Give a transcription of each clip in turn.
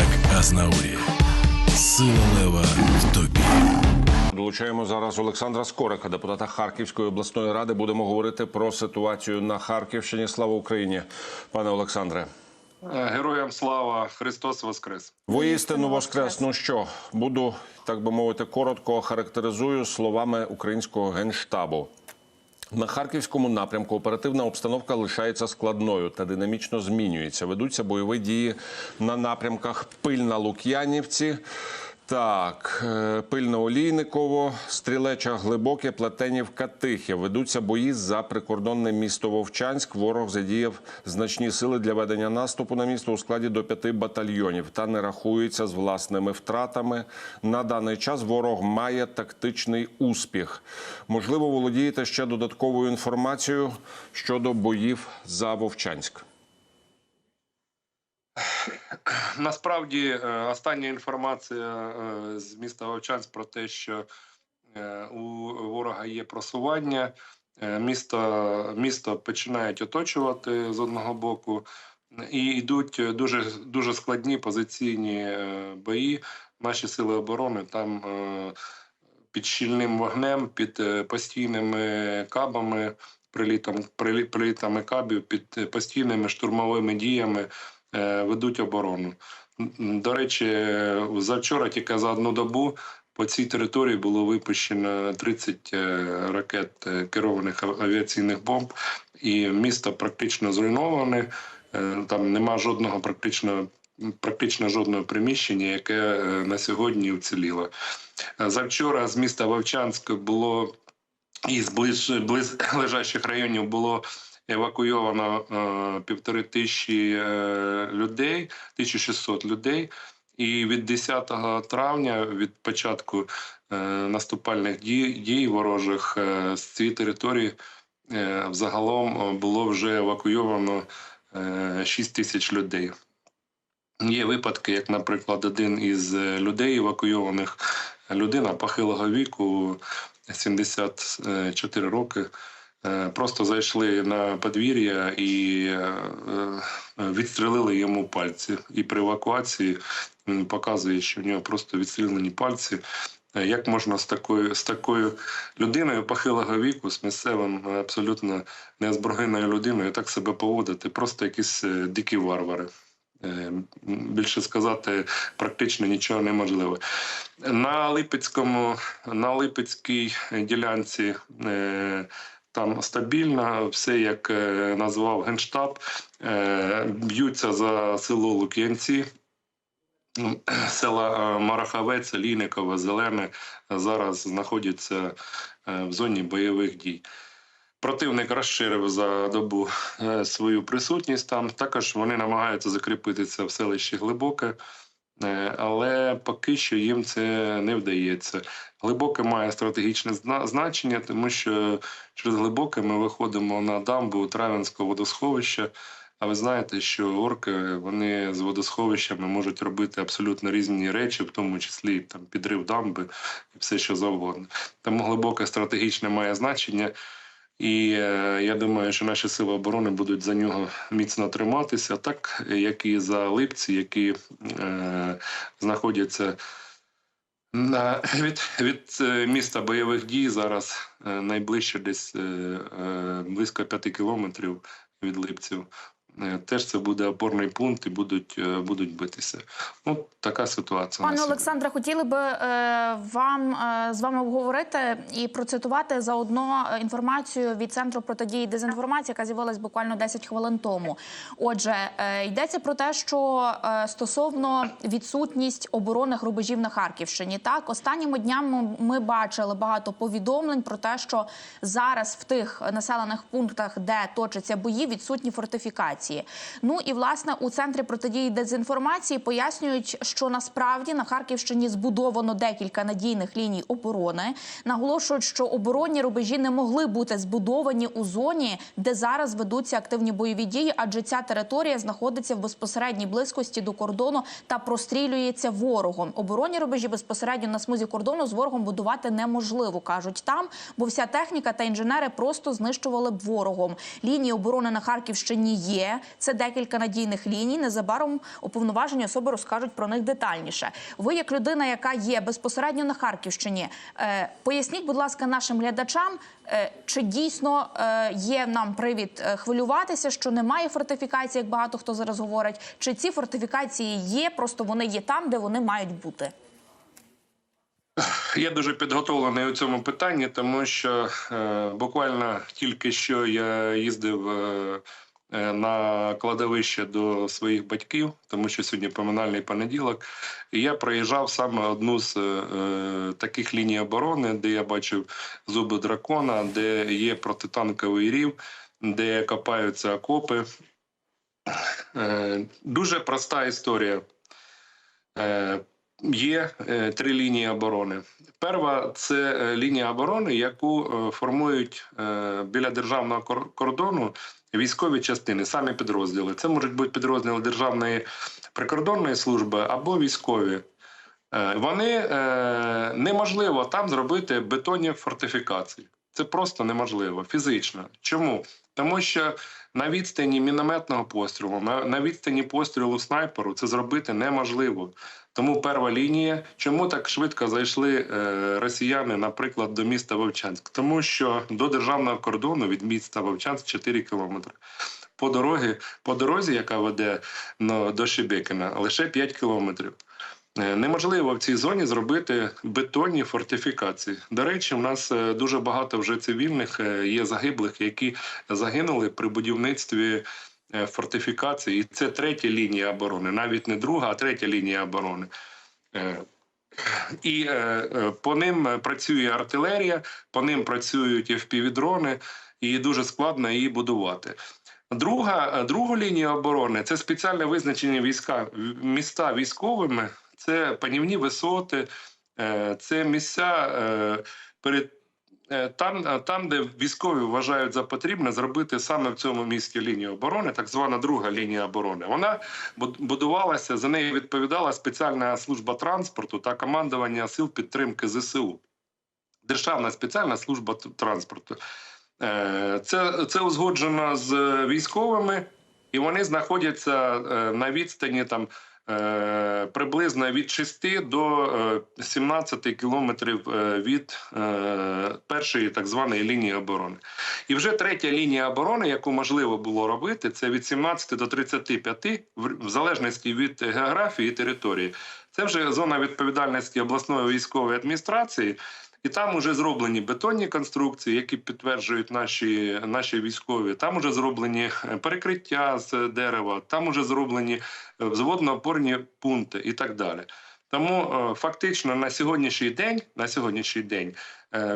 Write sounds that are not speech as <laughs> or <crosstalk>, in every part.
як Азнаурі. Сила лева в тобі. Долучаємо зараз Олександра Скорика, депутата Харківської обласної ради. Будемо говорити про ситуацію на Харківщині. Слава Україні, пане Олександре. Е, Героям слава Христос Воскрес! Воістину воскрес. Ну що, буду так би мовити, коротко характеризую словами українського генштабу. На харківському напрямку оперативна обстановка лишається складною та динамічно змінюється. Ведуться бойові дії на напрямках Пильна Лук'янівці. Так, е, пильно Олійниково, Стрілеча Глибоке, Плетенівка Тихе. Ведуться бої за прикордонне місто Вовчанськ. Ворог задіяв значні сили для ведення наступу на місто у складі до п'яти батальйонів та не рахується з власними втратами. На даний час ворог має тактичний успіх. Можливо, володієте ще додатковою інформацією щодо боїв за Вовчанськ. Насправді, е, остання інформація е, з міста Вовчанськ про те, що е, у ворога є просування. Місто, місто починають оточувати з одного боку, і йдуть дуже, дуже складні позиційні бої. Наші сили оборони там під щільним вогнем, під постійними кабами, прилітом, прилі- прилітами кабів, під постійними штурмовими діями ведуть оборону. До речі, е, завчора тільки за одну добу по цій території було випущено 30 е, ракет е, керованих авіаційних бомб, і місто практично зруйноване. Е, Там нема жодного практично. Практично жодного приміщення, яке е, на сьогодні вціліло. Е, Завчора з міста Вовчанськ було із ближ, близ лежащих районів було евакуйовано е, півтори тисячі е, людей, 1600 людей. І від 10 травня, від початку е, наступальних дій, дій ворожих з цієї території взагалом було вже евакуйовано е, 6 тисяч людей. Є випадки, як, наприклад, один із людей евакуйованих, людина похилого віку, 74 роки, просто зайшли на подвір'я і е, е, відстрелили йому пальці. І при евакуації він показує, що в нього просто відстрілені пальці. Е, Як можна з такою з такою людиною похилого віку, з місцевим е, абсолютно неозброєною людиною, так себе поводити? Просто якісь е, дикі варвари. Е, Більше сказати практично нічого неможливо. На Липецькому, на Липецькій ділянці е, там стабільно, все як е, назвав Генштаб, е, б'ються за село Лук'янці. Ну, <clears throat> Села е, Марахавець, Лійникове, Зелене зараз знаходяться в зоні бойових дій. Противник розширив за добу свою присутність там. Також вони намагаються закріпитися в селищі Глибоке, але поки що їм це не вдається. Глибоке має стратегічне значення, тому що через глибоке ми виходимо на дамбу Трав'янського водосховища. А ви знаєте, що орки вони з водосховищами можуть робити абсолютно різні речі, в тому числі там підрив дамби і все що завгодно. Тому глибоке стратегічне має значення. І е, я думаю, що наші сили оборони будуть за нього міцно триматися, так як і за липці, які е, знаходяться на, <laughs> від, від е, міста бойових дій зараз найближче десь близько 5 кілометрів від липців. Е, Теж це буде опорний пункт і будуть, е, будуть битися. Ну, така ситуація. Пане. Олександре, хотіли би е, вам з вами обговорити і процитувати заодно інформацію від центру протидії дезінформації, яка з'явилась буквально 10 хвилин тому. Отже, йдеться про те, що стосовно відсутність оборонних рубежів на Харківщині, так останніми днями ми бачили багато повідомлень про те, що зараз в тих населених пунктах, де точаться бої, відсутні фортифікації. Ну і власне у центрі протидії дезінформації пояснюють, що насправді на Харківщині збудовано декілька надійних ліній оборони. Наголошують, що оборонні рубежі не могли бути збудовані у зоні, де зараз ведуться активні бойові дії, адже ця територія знаходиться в безпосередній близькості до кордону та прострілюється ворогом. Оборонні рубежі безпосередньо на смузі кордону з ворогом будувати неможливо, кажуть там, бо вся техніка та інженери просто знищували б ворогом. Лінії оборони на Харківщині є. Це декілька надійних ліній. Незабаром уповноважені особи розкажуть про них детальніше. Ви, як людина, яка є безпосередньо на Харківщині, е, поясніть, будь ласка, нашим глядачам, е, чи дійсно е, є нам привід хвилюватися, що немає фортифікацій, як багато хто зараз говорить, чи ці фортифікації є, просто вони є там, де вони мають бути. Я дуже підготовлений у цьому питанні, тому що е, буквально тільки що я їздив е, на кладовище до своїх батьків, тому що сьогодні поминальний понеділок. І я проїжджав саме одну з е, е, таких ліній оборони, де я бачив зуби дракона, де є протитанковий рів, де копаються окопи. Е, дуже проста історія. Е, Є е, три лінії оборони. Перша це е, лінія оборони, яку е, формують біля державного кордону військові частини, самі підрозділи. Це можуть бути підрозділи Державної прикордонної служби або військові. Вони неможливо там зробити бетонні фортифікації. Це просто неможливо фізично. Чому? Тому що на відстані мінометного пострілу, на, на відстані пострілу снайперу це зробити неможливо. Тому перша лінія. Чому так швидко зайшли е, росіяни, наприклад, до міста Вовчанськ? Тому що до державного кордону від міста Вовчанськ 4 кілометри. По дорогі, по дорозі, яка веде ну, до Шебекіна, лише 5 кілометрів. Е, Неможливо в цій зоні зробити бетонні фортифікації. До речі, у нас е, дуже багато вже цивільних е, є загиблих, які загинули при будівництві фортифікацій. І це третя лінія оборони, навіть не друга, а третя лінія оборони. І по ним працює артилерія, по ним працюють FPV-дрони, і дуже складно її будувати. Друга, друга лінія оборони це спеціально визначені війська міста військовими, це панівні висоти, е, це місця е, перед. е, Там, там, де військові вважають за потрібне зробити саме в цьому місті лінію оборони, так звана друга лінія оборони. Вона будувалася, за нею відповідала спеціальна служба транспорту та командування сил підтримки ЗСУ. Державна спеціальна служба транспорту. Це, це узгоджено з військовими, і вони знаходяться е, на відстані там е, приблизно від 6 до е, 17 кілометрів е, від е, першої так званої лінії оборони. І вже третя лінія оборони, яку можливо було робити, це від 17 до 35, в в залежності від географії і території. Це вже зона відповідальності обласної військової адміністрації. І там вже зроблені бетонні конструкції, які підтверджують наші, наші військові. Там вже зроблені е, перекриття з дерева, там вже зроблені е, взводно-опорні пункти і так далі. Тому е, фактично на сьогоднішній день, на сьогоднішній день,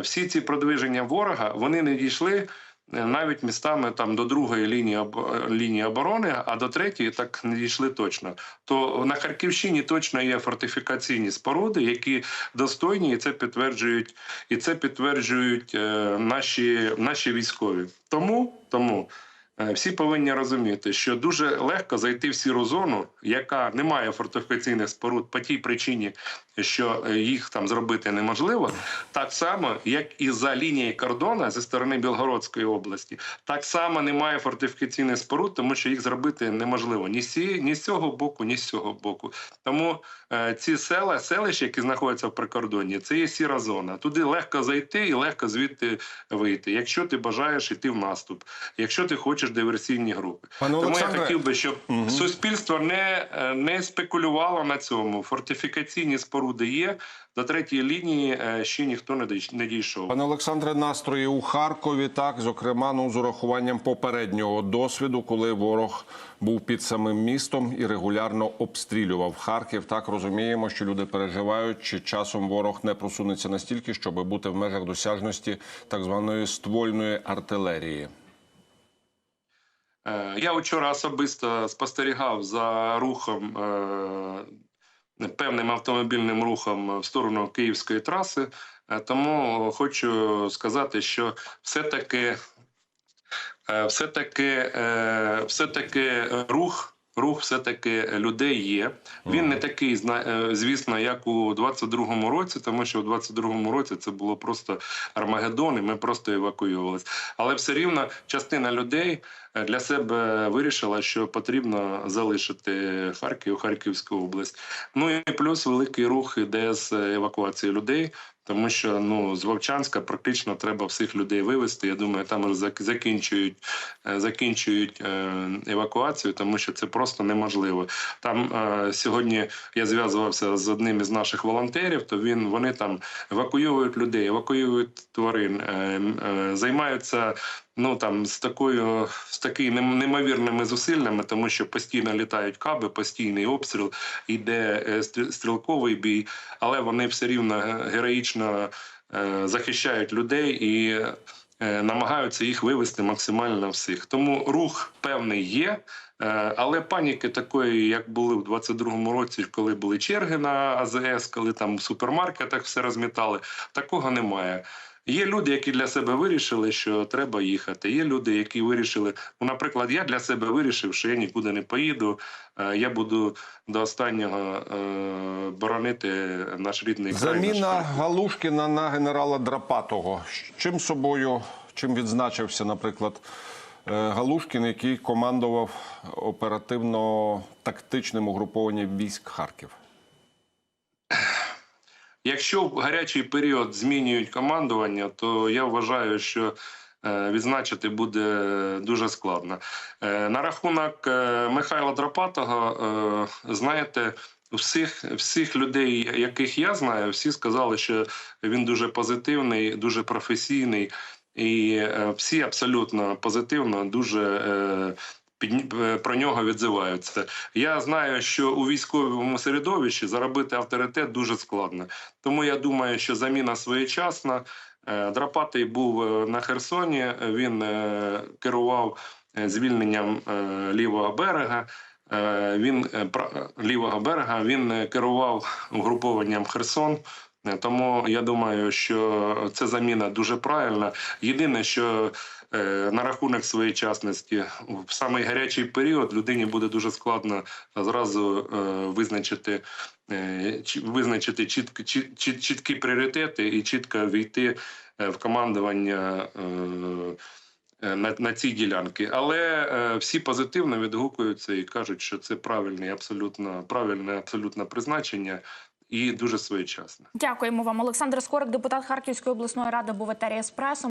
всі ці продвиження ворога вони не дійшли навіть містами там до другої лінії об- лінії оборони, а до третьої так не дійшли точно. То на Харківщині точно є фортифікаційні споруди, які достойні, і це підтверджують, і це підтверджують е, наші, наші військові. Тому, тому е, всі повинні розуміти, що дуже легко зайти в сіру зону, яка не має фортифікаційних споруд по тій причині, що е, їх там зробити неможливо, так само, як і за лінією кордону зі сторони Білгородської області, так само немає фортифікаційних споруд, тому що їх зробити неможливо ні цієї- ні з цього боку, ні з цього боку. Тому е, ці села, селища, які знаходяться в прикордонні, це є сіра зона. Туди легко зайти і легко звідти вийти, якщо ти бажаєш йти в наступ, якщо ти хочеш диверсійні групи. Пане Тому Олександре, я хотів би, щоб суспільство не, е, не спекулювало на цьому. Фортифікаційні споруди є. До третьої лінії е, ще ніхто не не дійшов. Пане Олександре, настрої у Харкові, так, зокрема, ну, з урахуванням попереднього досвіду, коли ворог був під самим містом і регулярно обстрілював Харків. Так розуміємо, що люди переживають, чи часом ворог не просунеться настільки, щоб бути в межах досяжності так званої ствольної артилерії. Е, Я вчора особисто спостерігав за рухом, е, певним автомобільним рухом в сторону Київської траси. Е, Тому хочу сказати, що все-таки, все-таки, все-таки рух рух все-таки людей є. Він не такий, е, звісно, як у 22-му році, тому що у 22-му році це було просто Армагеддон, і ми просто евакуювалися. Але все рівно частина людей е, для себе вирішила, що потрібно залишити Харків, Харківську область. Ну і плюс великий рух іде з евакуації людей. Тому що ну з Вовчанська практично треба всіх людей вивезти. Я думаю, там закінчують, е, закінчують е, евакуацію, тому що це просто неможливо. Там е, сьогодні я зв'язувався з одним із наших волонтерів. То він вони там евакуюють людей, евакуюють тварин, займаються. Ну там з такою з такими неймовірними зусиллями, тому що постійно літають каби, постійний обстріл, йде е, стрілковий бій, але вони все рівно героїчно е, захищають людей і е, намагаються їх вивести максимально всіх. Тому рух певний є. Але паніки такої, як були в 22-му році, коли були черги на АЗС, коли там в супермаркетах все розмітали, такого немає. Є люди, які для себе вирішили, що треба їхати. Є люди, які вирішили. Ну, наприклад, я для себе вирішив, що я нікуди не поїду. е, Я буду до останнього е, боронити наш рідний край. Заміна. Галушкіна на генерала Драпатого. Чим собою, чим відзначився, наприклад, е, Галушкін, який командував оперативно-тактичним угрупованням військ Харків? Якщо в гарячий період змінюють командування, то я вважаю, що е, відзначити буде дуже складно. Е, На рахунок е, Михайла Драпатого, знаєте, всіх, всіх людей, яких я знаю, всі сказали, що він дуже позитивний, дуже професійний, і всі абсолютно позитивно, дуже. Під- е, Про нього відзиваються. Я знаю, що у військовому середовищі заробити авторитет дуже складно. Тому я думаю, що заміна своєчасна. Е, Драпатий був е, на Херсоні. Він керував звільненням лівого берега. Він лівого берега. Він керував угрупованням Херсон. Тому я думаю, що це заміна дуже правильна. Єдине, що на рахунок своєчасності в самий гарячий період людині буде дуже складно зразу е, визначити, е, чи- визначити чіткі, чіт- чіт- чіткі пріоритети і чітко війти е, в командування. е, е, На, на ці ділянки, але е, всі позитивно відгукуються і кажуть, що це правильне, абсолютно правильне, абсолютно призначення і дуже своєчасне. Дякуємо вам, Олександр Скорик, депутат Харківської обласної ради, був етері Еспресо.